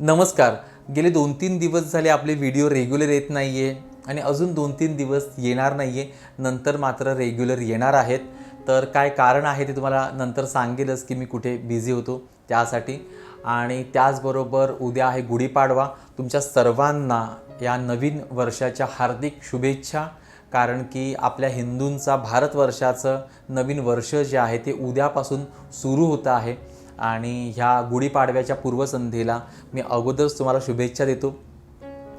नमस्कार. गेले दोन तीन दिवस झाले आपले व्हिडिओ रेग्युलर येत नाही आहे आणि अजून दोन तीन दिवस येणार नाही आहे नंतर मात्र रेग्युलर येणार आहेत. तर काय कारण आहे ते तुम्हाला नंतर सांगेलच की मी कुठे बिझी होतो त्यासाठी. आणि त्याचबरोबर उद्या आहे गुढीपाडवा. तुमच्या सर्वांना या नवीन वर्षाच्या हार्दिक शुभेच्छा. कारण की आपल्या हिंदूंचा भारतवर्षाचं नवीन वर्ष जे आहे ते उद्यापासून सुरू होतं आहे. आणि ह्या गुढीपाडव्याच्या पूर्वसंध्येला मी अगोदरच तुम्हाला शुभेच्छा देतो.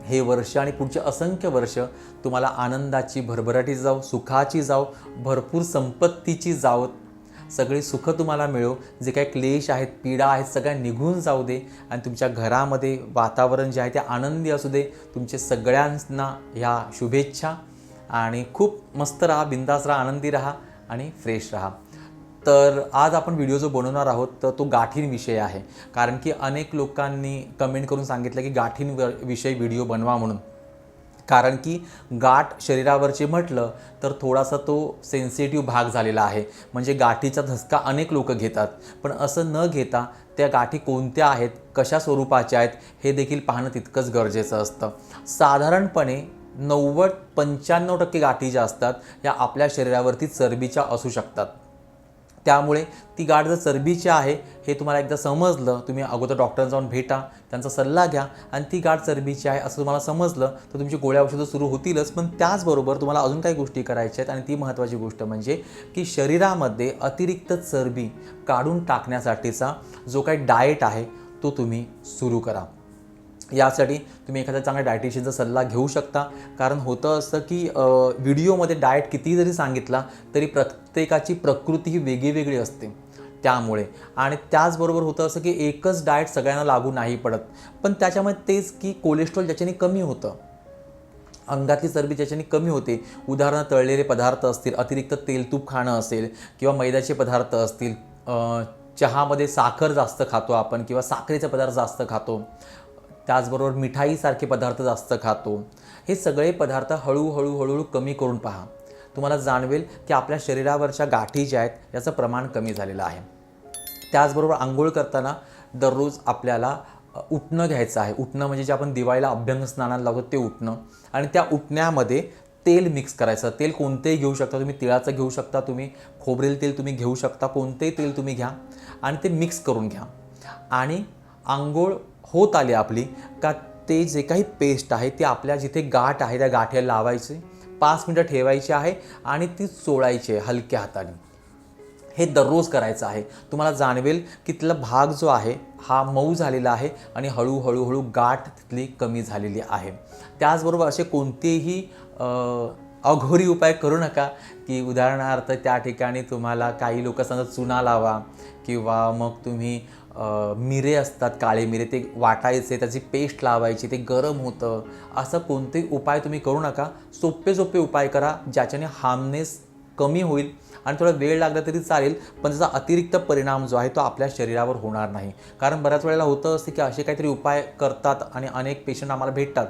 हे वर्ष आणि पुढचे असंख्य वर्ष तुम्हाला आनंदाची भरभराटी जाव सुखाची जाव भरपूर संपत्तीची जावत सगळी सुखं तुम्हाला मिळो. जे काही क्लेश आहेत पीडा आहेत सगळ्या निघून जाऊ दे. आणि तुमच्या घरामध्ये वातावरण जे आहे ते आनंदी असू दे. तुमचे सगळ्यांना ह्या शुभेच्छा. आणि खूप मस्त राहा बिंदास राहा आनंदी राहा आणि फ्रेश राहा. तर आज आपण व्हिडिओ जो बनवणार आहोत तर तो गाठीण विषय आहे. कारण की अनेक लोकांनी कमेंट करून सांगितलं की गाठीण विषय व्हिडिओ बनवा म्हणून. कारण की गाठ शरीरावरचे म्हटलं तर थोडासा तो सेन्सिटिव्ह भाग झालेला आहे. म्हणजे गाठीचा धसका अनेक लोक घेतात. पण असं न घेता त्या गाठी कोणत्या आहेत कशा स्वरूपाच्या आहेत हे देखील पाहणं तितकंच गरजेचं असतं. साधारणपणे नव्वद पंच्याण्णव टक्के गाठी ज्या असतात या आपल्या शरीरावरती चरबीच्या असू शकतात. त्यामुळे ती गाठ जर चरबीची आहे हे तुम्हाला एकदा समजलं तुम्ही अगोदर डॉक्टरांना जाऊन भेटा त्यांचा सल्ला घ्या आणि ती गाठ चरबीची आहे असं तुम्हाला समजलं तर तुमची गोळ्या औषधं सुरू होतीलच पण त्याचबरोबर तुम्हाला अजून काही गोष्टी करायच्या आहेत आणि ती महत्त्वाची गोष्ट म्हणजे की शरीरामध्ये अतिरिक्त चरबी काढून टाकण्यासाठीचा जो काही डाएट आहे तो तुम्ही सुरू करा. यासाठी तुम्ही एखाद्या चांगल्या डायटिशियनचा सल्ला घेऊ शकता. कारण होतं असं की व्हिडिओमध्ये डाएट कितीही जरी सांगितला तरी प्रत्येकाची प्रकृती ही वेगळी वेगळी असते. त्यामुळे. आणि त्याचबरोबर होतं असं की एकच डाएट सगळ्यांना लागू नाही पडत. पण त्याच्यामध्ये तेच की कोलेस्ट्रॉल ज्याच्याने कमी होतं. अंगातली चरबी ज्याच्याने कमी होते. उदाहरण तळलेले पदार्थ असतील अतिरिक्त तेल तूप खाणं असेल किंवा मैद्याचे पदार्थ असतील चहामध्ये साखर जास्त खातो आपण किंवा साखरेचे पदार्थ जास्त खातो. त्याचबरोबर मिठाईसारखे पदार्थ जास्त खातो. हे सगळे पदार्थ हळूहळू हळूहळू कमी करून पहा. तुम्हाला जाणवेल की आपल्या शरीरावरच्या गाठी ज्या आहेत याचं प्रमाण कमी झालेलं आहे. त्याचबरोबर आंघोळ करताना दररोज आपल्याला उठणं घ्यायचं आहे. उठणं म्हणजे जे आपण दिवाळीला अभ्यंग स्नानाला लावतो ते उठणं आणि त्या उठण्यामध्ये तेल मिक्स करायचं. तेल कोणतेही घेऊ शकता तुम्ही. तिळाचं घेऊ शकता तुम्ही. खोबरेल तेल तुम्ही घेऊ शकता. कोणतेही तेल तुम्ही घ्या. आणि ते मिक्स करून घ्या. आणि आंघोळ होत आली आपली. का ते जे काही पेस्ट आहे ते आपल्या जिथे गाठ आहे त्या गाठ्याला लावायचे पाच मिनटं ठेवायची आहे आणि ती चोळायची आहे हलक्या हाताने. हे दररोज करायचं आहे. तुम्हाला जाणवेल की तिथला भाग जो आहे हा मऊ झालेला आहे आणि हळूहळूहळू गाठ तिथली कमी झालेली आहे. त्याचबरोबर असे कोणतेही अघोरी उपाय करू नका. की उदाहरणार्थ त्या ठिकाणी तुम्हाला काही लोक सांगतात चुना लावा. किंवा मग तुम्ही मिरे असतात काळे मिरे ते वाटायचे त्याची पेस्ट लावायची ते गरम होतं. असं कोणतेही उपाय तुम्ही करू नका. सोपे सोपे उपाय करा ज्याच्याने हार्मनेस कमी होईल आणि थोडा वेळ लागला तरी चालेल पण त्याचा अतिरिक्त परिणाम जो आहे तो आपल्या शरीरावर होणार नाही. कारण बऱ्याच वेळेला होतं असते की असे काहीतरी उपाय करतात आणि अनेक पेशंट आम्हाला भेटतात.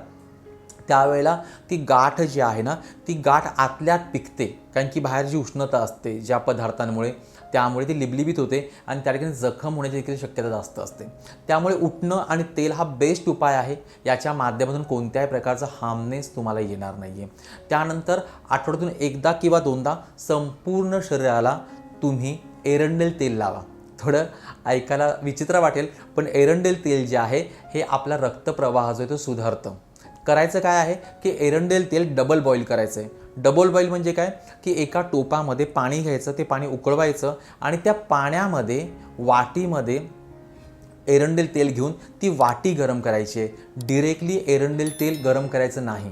त्यावेळेला ती गाठ जी आहे ना ती गाठ आतल्यात पिकते. कारण की बाहेर जी उष्णता असते ज्या पदार्थांमुळे त्यामुळे ती लिबलिबीत होते आणि त्या ठिकाणी जखम होण्याची देखील शक्यता जास्त असते. त्यामुळे उठणं आणि तेल हा बेस्ट उपाय आहे. याच्या माध्यमातून कोणत्याही प्रकारचा हार्मनेस तुम्हाला येणार नाही आहे त्यानंतर आठवड्यातून एकदा किंवा दोनदा संपूर्ण शरीराला तुम्ही एरंडेल तेल लावा. थोडं ऐकायला विचित्र वाटेल पण एरंडेल तेल जे आहे हे आपला रक्तप्रवाह जो आहे तो सुधारतं. करायचं काय आहे की एरंडेल तेल डबल बॉईल करायचं आहे डबल बॉईल म्हणजे काय? की एका टोपामध्ये पाणी घ्यायचं ते पाणी उकळवायचं आणि त्या पाण्यामध्ये वाटीमध्ये एरंडेल तेल घेऊन ती वाटी गरम करायची आहे. डिरेक्टली एरंडेल तेल गरम करायचं नाही.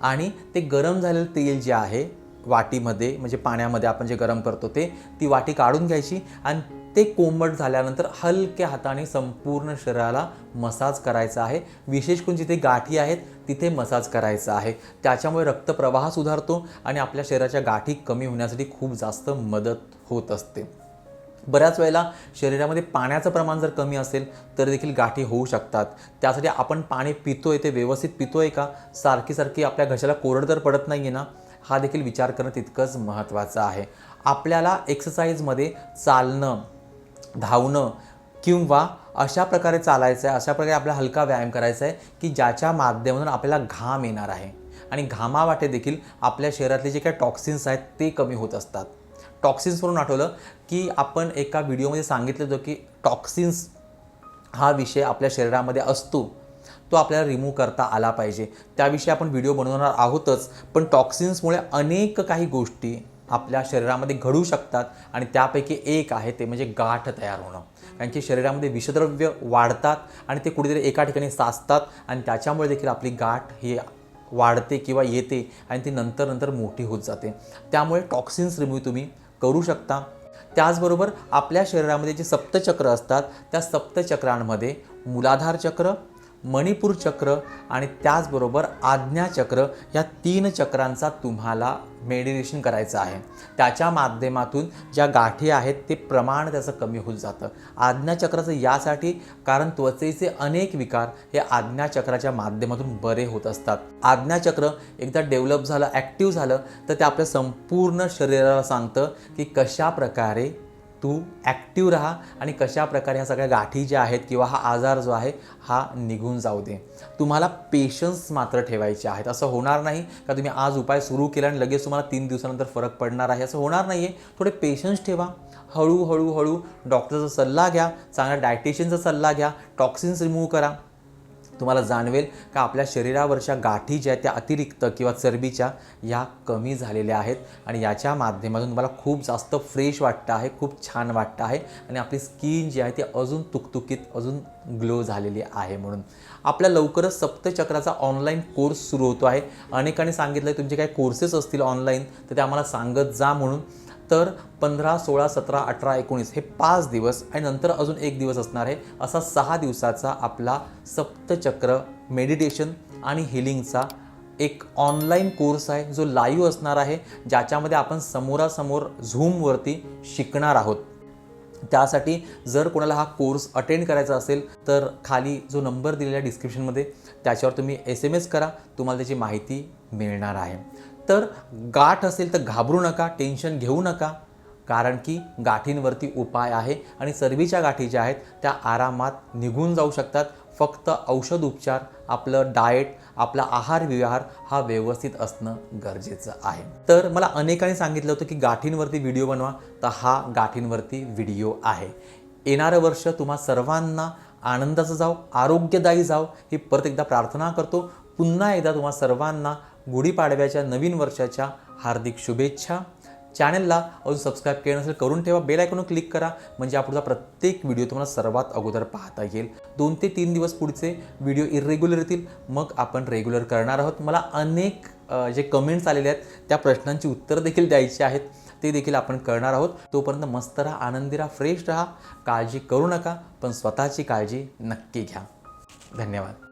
आणि ते गरम झालेलं तेल जे आहे वाटीमध्ये म्हणजे पाण्यामध्ये आपण जे गरम करतो ते ती वाटी काढून घ्यायची आणि ते कोंबट झाल्यानंतर हलक्या हाताने संपूर्ण शरीराला मसाज करायचा आहे. विशेष करून जिथे गाठी आहेत तिथे मसाज करायचा आहे. त्याच्यामुळे रक्तप्रवाह सुधारतो आणि आपल्या शरीराच्या गाठी कमी होण्यासाठी खूप जास्त मदत होत असते. बऱ्याच वेळेला शरीरामध्ये पाण्याचं प्रमाण जर कमी असेल तर देखील गाठी होऊ शकतात. त्यासाठी आपण पाणी पितोय ते व्यवस्थित पितोय का? सारखी सारखी आपल्या घशाला कोरड तर पडत नाही आहे ना? हा देखील विचार करणं तितकंच महत्त्वाचं आहे. आपल्याला एक्सरसाइजमध्ये चालणं धावणं किंवा अशा प्रकारे चालायचं आहे अशा प्रकारे आपल्याला हलका व्यायाम करायचा आहे की ज्याच्या माध्यमातून आपल्याला घाम येणार आहे. आणि घामावाटे देखील आपल्या शरीरातले जे काही टॉक्सिन्स आहेत ते कमी होत असतात. टॉक्सिन्सवरून आठवलं की आपण एका व्हिडिओमध्ये सांगितलं होतं की टॉक्सिन्स हा विषय आपल्या शरीरामध्ये असतो तो आपल्याला रिमूव्ह करता आला पाहिजे. त्याविषयी आपण व्हिडिओ बनवणार आहोतच पण टॉक्सिन्समुळे अनेक काही गोष्टी आपल्या शरीरामध्ये घडू शकतात आणि त्यापैकी एक आहे ते म्हणजे गाठ तयार होणं. कारण की शरीरामध्ये विषद्रव्य वाढतात आणि ते कुठेतरी एका ठिकाणी साचतात आणि त्याच्यामुळे देखील आपली गाठ ही वाढते किंवा येते आणि ती नंतर नंतर मोठी होत जाते. त्यामुळे टॉक्सिन्स रिमूव्ह तुम्ही करू शकता. त्याचबरोबर आपल्या शरीरामध्ये जे सप्तचक्र असतात त्या सप्तचक्रांमध्ये मूलाधार चक्र मणिपूर चक्र आणि त्याचबरोबर आज्ञाचक्र या तीन चक्रांचा तुम्हाला मेडिटेशन करायचं आहे. त्याच्या माध्यमातून ज्या गाठी आहेत ते प्रमाण त्याचं कमी होत जातं. आज्ञाचक्राचं यासाठी कारण त्वचेचे अनेक विकार हे आज्ञाचक्राच्या माध्यमातून बरे होत असतात. आज्ञाचक्र एकदा डेव्हलप झालं ॲक्टिव्ह झालं तर ते आपल्या संपूर्ण शरीराला सांगतं की कशा प्रकारे तू ॲक्टिव्ह राहा आणि कशा प्रकारे ह्या सगळ्या गाठी ज्या आहेत किंवा हा आजार जो आहे हा निघून जाऊ दे. तुम्हाला पेशन्स मात्र ठेवायचे आहेत. असं होणार नाही का तुम्ही आज उपाय सुरू केला आणि लगेच तुम्हाला तीन दिवसानंतर फरक पडणार आहे? असं होणार नाही आहे थोडे पेशन्स ठेवा. हळूहळू हळू डॉक्टरचा सल्ला घ्या. चांगल्या डायटिशियनचा सल्ला घ्या. टॉक्सिन्स रिमूव्ह करा. तुम्हाला जाणवेल का आपल्या शरीरावरच्या गाठी ज्या आहेत त्या अतिरिक्त किंवा चरबीच्या या कमी झालेल्या आहेत. आणि याच्या माध्यमातून तुम्हाला खूप जास्त फ्रेश वाटतं आहे खूप छान वाटतं आहे. आणि आपली स्किन जी आहे ती अजून तुकतुकीत अजून ग्लो झालेली आहे म्हणून. आपल्या लवकरच सप्तचक्राचा ऑनलाईन कोर्स सुरू होतो आहे. अनेकांनी सांगितलं तुमचे काही कोर्सेस असतील ऑनलाईन तर ते आम्हाला सांगत जा म्हणून. तर पंधरा सोळा सतरा अठरा एकोणीस हे पाच दिवस आणि नंतर अजून एक दिवस असणार आहे. असा सहा दिवसाचा आपला सप्तचक्र मेडिटेशन आणि हिलिंगचा एक ऑनलाईन कोर्स आहे जो लाईव्ह असणार आहे ज्याच्यामध्ये आपण समोरासमोर झूमवरती शिकणार आहोत. त्यासाठी जर कोणाला हा कोर्स अटेंड करायचा असेल तर खाली जो नंबर दिलेला आहे डिस्क्रिप्शनमध्ये त्याच्यावर तुम्ही एस एम एस करा तुम्हाला त्याची माहिती मिळणार आहे. तर गाठ असेल तर घाबरू नका टेन्शन घेऊ नका. कारण की गाठींवरती उपाय आहे आणि चरबीच्या गाठी ज्या आहेत त्या आरामात निघून जाऊ शकतात. फक्त औषध उपचार आपलं डाएट आपला आहार विहार हा व्यवस्थित असणं गरजेचं आहे. तर मला अनेकांनी सांगितलं होतं की गाठींवरती व्हिडिओ बनवा तर हा गाठींवरती व्हिडिओ आहे. येणारं वर्ष तुम्हा सर्वांना आनंदाचं जाव आरोग्यदायी जाव. ही परत एकदा प्रार्थना करतो. पुन्हा एकदा तुम्हा सर्वांना गुढीपाडव्याच्या नवीन वर्षाच्या हार्दिक शुभेच्छा. चॅनलला अजून सबस्क्राईब केलं नसेल करून ठेवा. बेल आयकॉनवर क्लिक करा. म्हणजे आपला प्रत्येक व्हिडिओ तुम्हाला सर्वात अगोदर पाहता येईल. दोन ते तीन दिवस पुढचे व्हिडिओ इरेग्युलर येतील. मग आपण रेग्युलर करणार आहोत. मला अनेक जे कमेंट्स आलेले आहेत त्या प्रश्नांची उत्तरं देखील द्यायची आहेत. ते देखील आपण करणार आहोत. तोपर्यंत मस्त राहा आनंदी राहा फ्रेश राहा. काळजी करू नका पण स्वतःची काळजी नक्की घ्या. धन्यवाद.